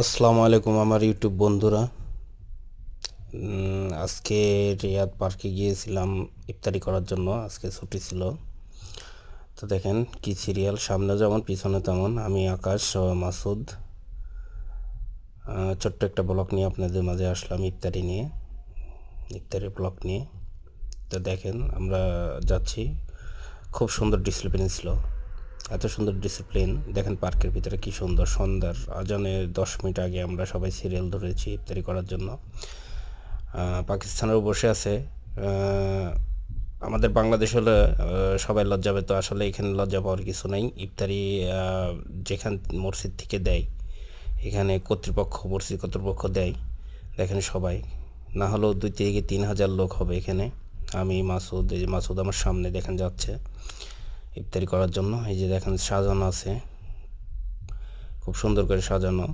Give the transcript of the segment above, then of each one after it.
আসসালামু আলাইকুম আমার ইউটিউব বন্ধুরা। আজকে রিয়াদ পার্কে গিয়েছিলাম ইফতারি করার জন্য, আজকে ছুটি ছিল। তো দেখেন কি সিরিয়াল, সামনে যেমন, পিছনে তেমন। আমি আকাশ মাসুদ। ছোট্ট একটা ব্লগ নিয়ে আপনাদের মাঝে আসলাম ইফতারি নিয়ে, ইফতারি ব্লগ নিয়ে। তো দেখেন, আমরা যাচ্ছি। খুব সুন্দর ডিসিপ্লিন ছিল। এত সুন্দর ডিসিপ্লিন দেখেন পার্কের ভিতরে কি সুন্দর সন্ধ্যার আজানের দশ মিনিট আগে আমরা সবাই সিরিয়াল ধরেছি ইফতারি করার জন্য। পাকিস্তানেও বসে আছে। আমাদের বাংলাদেশ হলে সবাই লজ্জা পেত। আসলে এখানে লজ্জা পাওয়ার কিছু নেই। ইফতারি যেখান মসজিদ থেকে দেয়, এখানে কর্তৃপক্ষ, মসজিদ কর্তৃপক্ষ দেয়। দেখেন সবাই। না হলেও দুই থেকে তিন হাজার লোক হবে এখানে। আমি, মাসুদ মাসুদ আমার সামনে দেখেন যাচ্ছে। ইফতারি করার জন্য। এই যে দেখেন সাজানো আছে। খুব সুন্দর করে সাজানো।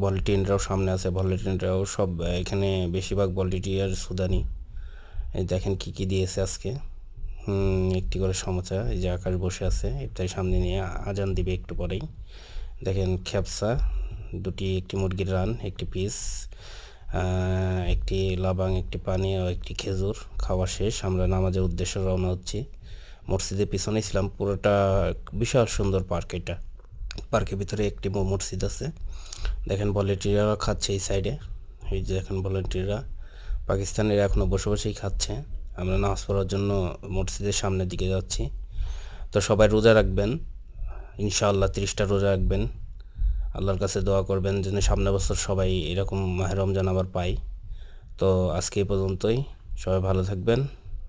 ভলেন্টিয়াররাও সামনে আছে। ভলেন্টিয়াররাও সব এখানে বেশিরভাগ ভলেন্টিয়ার সুদানি। এই দেখেন কি কি দিয়েছে আজকে। একটি করে সমচা। এই যে আকাশ বসে আছে। ইফতারি সামনে নিয়ে আজান দিবে একটু পরেই। দেখেন খ্যাপসা। দুটি, একটি মুরগির রান, একটি পিস একটি লাবাং, একটি পানি ও একটি খেজুর। খাওয়া শেষ। আমরা নামাজের উদ্দেশ্যে রওনা হচ্ছি। মসজিদের পিছনে ছিলাম, পুরোটা বিশাল সুন্দর পার্ক এটা। পার্কের ভিতরে একটি মসজিদ আছে। দেখেন ভলেন্টিয়াররা খাচ্ছে এই সাইডে। এই যে দেখেন ভলেন্টিয়াররা। পাকিস্তানের এখনও বসে বসেই খাচ্ছে। আমরা নামাজ পড়ার জন্য মসজিদের সামনের দিকে যাচ্ছি। তো সবাই রোজা রাখবেন। ইনশাআল্লাহ তিরিশটা রোজা রাখবেন। আল্লাহর কাছে দোয়া করবেন যেন সামনের বছর সবাই এরকম মাহের রমজান আবার পাই তো আজকে এই পর্যন্তই। সবাই ভালো থাকবেন।